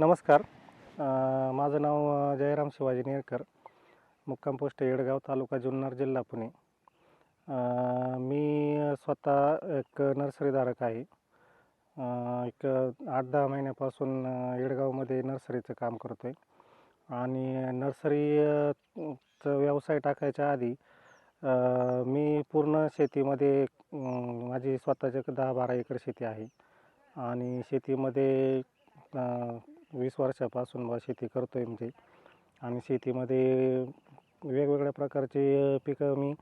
नमस्कार. माझं नाव जयराम शिवाजी नेरकर. मुक्काम पोस्ट येडगाव तालुका जुन्नर जिल्हा पुणे. मी स्वतः एक नर्सरीधारक आहे. एक आठ दहा महिन्यापासून येडगावमध्ये नर्सरीचं काम करतो आहे आणि नर्सरीचं व्यवसाय टाकायच्या आधी मी पूर्ण शेतीमध्ये माझी स्वतःची एक दहा बारा एकर शेती आहे. आणि शेतीमध्ये वीस वर्षापासून बा शेती करतो आहे म्हणजे. आणि शेतीमध्ये वेगवेगळ्या प्रकारचे पिकं मी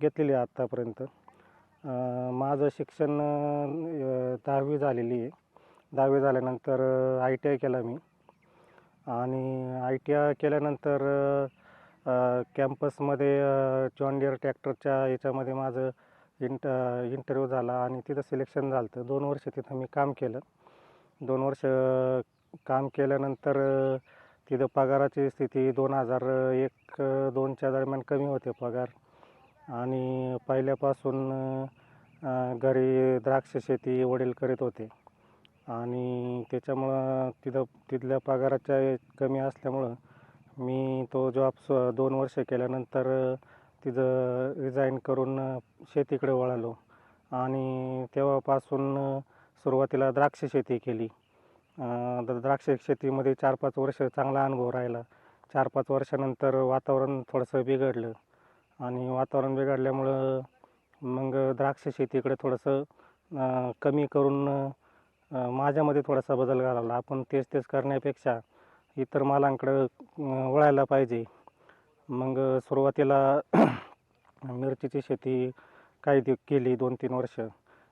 घेतलेली आहे आत्तापर्यंत माझं शिक्षण दहावी झालेली आहे. दहावी झाल्यानंतर आय टी आय केला मी. आणि आय टी आय केल्यानंतर कॅम्पसमध्ये जॉन डिअर ट्रॅक्टरच्या याच्यामध्ये माझं इंट इंटरव्ह्यू झाला आणि तिथं सिलेक्शन झालं होतं. दोन वर्ष तिथं मी काम केलं. दोन वर्ष काम केल्यानंतर तिथं पगाराची स्थिती दोन हजार एक दोनच्या दरम्यान कमी होते पगार. आणि पहिल्यापासून घरी द्राक्ष शेती वडील करीत होते. आणि त्याच्यामुळं तिथं तिथल्या पगाराच्या कमी असल्यामुळं मी तो जॉब स दोन वर्ष केल्यानंतर तिथं रिझाईन करून शेतीकडे वळालो. आणि तेव्हापासून सुरुवातीला द्राक्ष शेती केली. द द्राक्ष शेतीमध्ये चार पाच वर्ष चांगला अनुभव राहिला. चार पाच वर्षानंतर वातावरण थोडंसं बिघडलं. आणि वातावरण बिघडल्यामुळं मग द्राक्ष शेतीकडे थोडंसं कमी करून माझ्यामध्ये थोडासा बदल घालवला. आपण तेच तेच करण्यापेक्षा इतर मालांकडं वळायला पाहिजे. मग सुरुवातीला मिरचीची शेती काही दि केली दोन तीन वर्ष.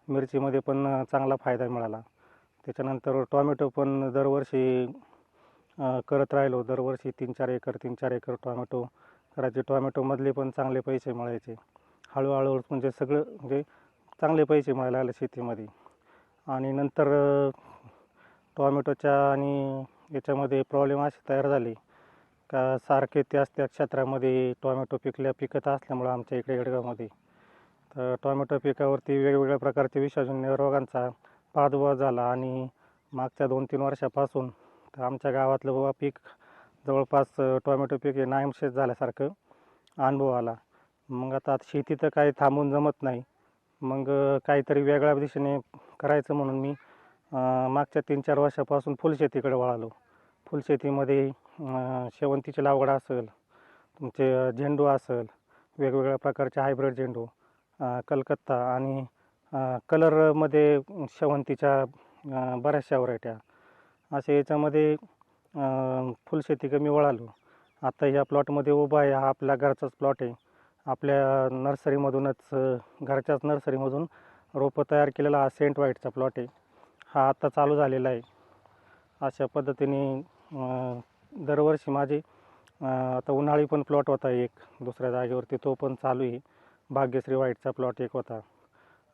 मिरचीमध्ये पण चांगला फायदा मिळाला. त्याच्यानंतर टॉमॅटो पण दरवर्षी करत राहिलो. दरवर्षी तीन चार एकर तीन चार एकर टॉमॅटो. करायचे टॉमॅटोमधले पण चांगले पैसे मिळायचे. हळूहळू म्हणजे सगळं म्हणजे चांगले पैसे मिळायला लागले शेतीमध्ये. आणि नंतर टॉमॅटोच्या आणि याच्यामध्ये प्रॉब्लेम असे तयार झाले का सारखे त्याच त्या क्षेत्रामध्ये टॉमॅटो पिकल्या पिकत असल्यामुळं आमच्या इकडे येडगावमध्ये. तर टॉमॅटो पिकावरती वेगवेगळ्या प्रकारचे विषाजन्य रोगांचा प्रादुर्भाव झाला आणि मागच्या दोन तीन वर्षापासून तर आमच्या गावातलं बाबा पीक जवळपास टोमॅटो पीक हे नामशेष झाल्यासारखं अनुभव आला. मग आता शेती तर काही थांबून जमत नाही. मग काहीतरी वेगळ्या दिशेने करायचं म्हणून मी मागच्या तीन चार वर्षापासून फुलशेतीकडे वळालो. फुलशेतीमध्ये शेवंतीची लागवड असेल तुमचे झेंडू असेल वेगवेगळ्या प्रकारचे हायब्रिड झेंडू कलकत्ता आणि कलरमध्ये शेवंतीच्या बऱ्याचशा व्हरायट्या असे याच्यामध्ये अ, फुलशेती कमी वळालो. आता ह्या प्लॉटमध्ये उभा आहे. हा आपल्या घरचाच प्लॉट आहे. आपल्या नर्सरीमधूनच घरच्याच नर्सरीमधून रोपं तयार केलेला हा सेंट व्हाईटचा प्लॉट आहे. हा आत्ता चालू झालेला आहे. अशा पद्धतीने दरवर्षी माझे आता उन्हाळी पण प्लॉट होता एक. दुसऱ्या जागेवरती तो पण चालू आहे. भाग्यश्री व्हाईटचा प्लॉट एक होता.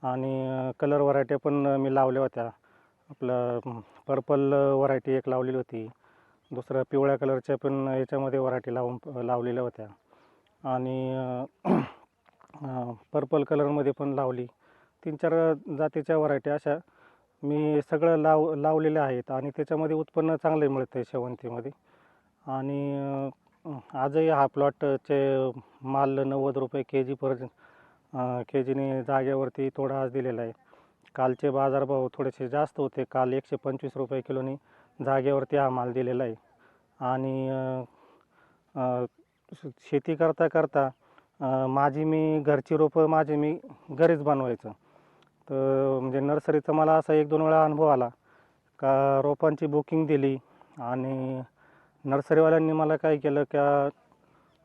आणि कलर व्हरायट्या पण मी लावल्या होत्या. आपलं पर्पल व्हरायटी एक लावलेली होती. दुसरं पिवळ्या कलरच्या पण याच्यामध्ये व्हरायटी लावून लावलेल्या होत्या. आणि पर्पल कलरमध्ये पण लावली. तीन चार जातीच्या व्हरायटी अशा मी सगळं लाव लावलेल्या आहेत आणि त्याच्यामध्ये उत्पन्न चांगले मिळतं शेवंतीमध्ये. आणि आजही हा प्लॉटचे माल नव्वद रुपये के जीपर्यंत केजीने जागेवरती थोडा आज दिलेला आहे. कालचे बाजारभाव थोडेसे जास्त होते. काल एकशे पंचवीस रुपये किलोनी जागेवरती हा माल दिलेला आहे. आणि शेती करता करता माझी मी घरची रोपं माझी मी घरीच बनवायचं. तर म्हणजे नर्सरीचा मला असा एक दोन वेळा अनुभव आला का रोपांची बुकिंग दिली आणि नर्सरीवाल्यांनी मला काय केलं का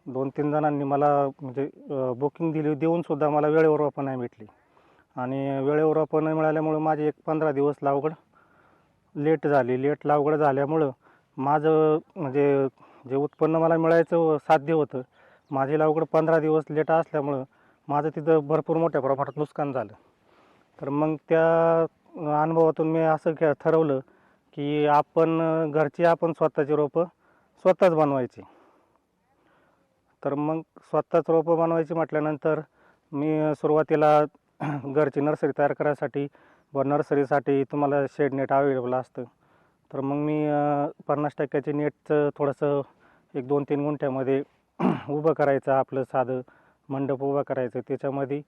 दोन तीन जणांनी मला म्हणजे बुकिंग दिली. देऊनसुद्धा मला वेळेवर रोपं नाही भेटली. आणि वेळेवर रोपं नाही मिळाल्यामुळं माझी एक पंधरा दिवस लावगड लेट झाली. लेट लावगड झाल्यामुळं माझं म्हणजे जे उत्पन्न मला मिळायचं साध्य होतं माझी लावगड पंधरा दिवस लेट असल्यामुळं माझं तिथं भरपूर मोठ्या प्रमाणात नुकसान झालं. तर मग त्या अनुभवातून मी असं के ठरवलं की आपण घरची आपण स्वतःची रोपं स्वतःच बनवायची. तर मग स्वतःच रोपं बनवायची म्हटल्यानंतर मी सुरुवातीला घरची नर्सरी तयार करायसाठी व नर्सरीसाठी तुम्हाला शेड नेट अवेलेबल असतं. तर मग मी पन्नास टक्क्याचे नेटचं थोडंसं एक दोन तीन गुंठ्यामध्ये उभं करायचं आपलं साधं मंडप उभा करायचं. त्याच्यामध्ये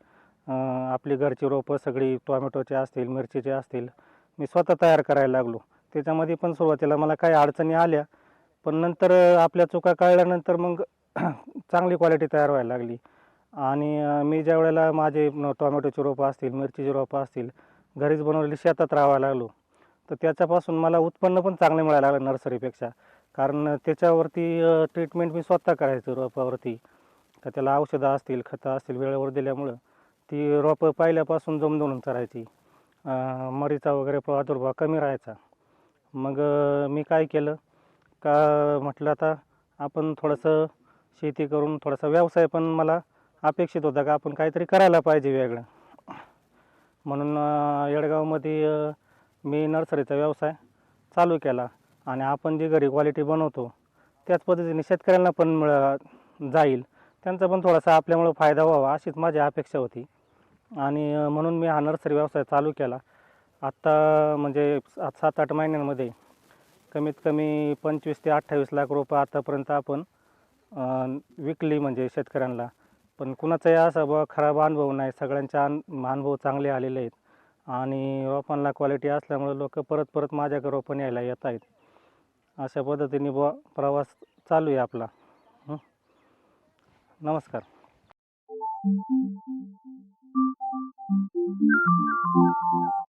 आपली घरची रोपं सगळी टोमॅटोचे असतील मिरचीचे असतील मी स्वतः तयार करायला लागलो. त्याच्यामध्ये पण सुरुवातीला मला काही अडचणी आल्या पण नंतर आपल्या चुका कळल्यानंतर मग चांगली क्वालिटी तयार व्हायला लागली. आणि मी ज्या वेळेला माझे टोमॅटोची रोपं असतील मिरचीची रोपं असतील घरीच बनवलेली शेतात राहायला लागलो तर त्याच्यापासून मला उत्पन्न पण चांगलं मिळायला लागलं नर्सरीपेक्षा. कारण त्याच्यावरती ट्रीटमेंट मी स्वतः करायचो रोपावरती. का त्याला औषधं असतील खतं असतील वेळेवर दिल्यामुळं ती रोपं पहिल्यापासून जमदवून करायची मरीचा वगैरे प्रादुर्भाव कमी राहायचा. मग मी काय केलं? का म्हटलं आता आपण थोडंसं शेती करून थोडासा व्यवसाय पण मला अपेक्षित होता का आपण काहीतरी करायला पाहिजे वेगळं. म्हणून येडगावमध्ये मी नर्सरीचा व्यवसाय चालू केला आणि आपण जी घरी क्वालिटी बनवतो त्याच पद्धतीने शेतकऱ्यांना पण मिळ जाईल. त्यांचा पण थोडासा आपल्यामुळं फायदा व्हावा अशीच माझी अपेक्षा होती. आणि म्हणून मी हा नर्सरी व्यवसाय चालू केला. आत्ता म्हणजे सात सात आठ महिन्यांमध्ये कमीत कमी पंचवीस ते अठ्ठावीस लाख रुपये आतापर्यंत आपण विकली म्हणजे शेतकऱ्यांना. पण कुणाचाही असा बुवा खराब अनुभव नाही. सगळ्यांचे अन अनुभव चांगले आलेले आहेत. आणि रोपांना क्वालिटी असल्यामुळे लोक परत परत माझ्याकडे रोपं यायला येत आहेत. अशा पद्धतीने ब प्रवास चालू आहे आपला. हं. नमस्कार.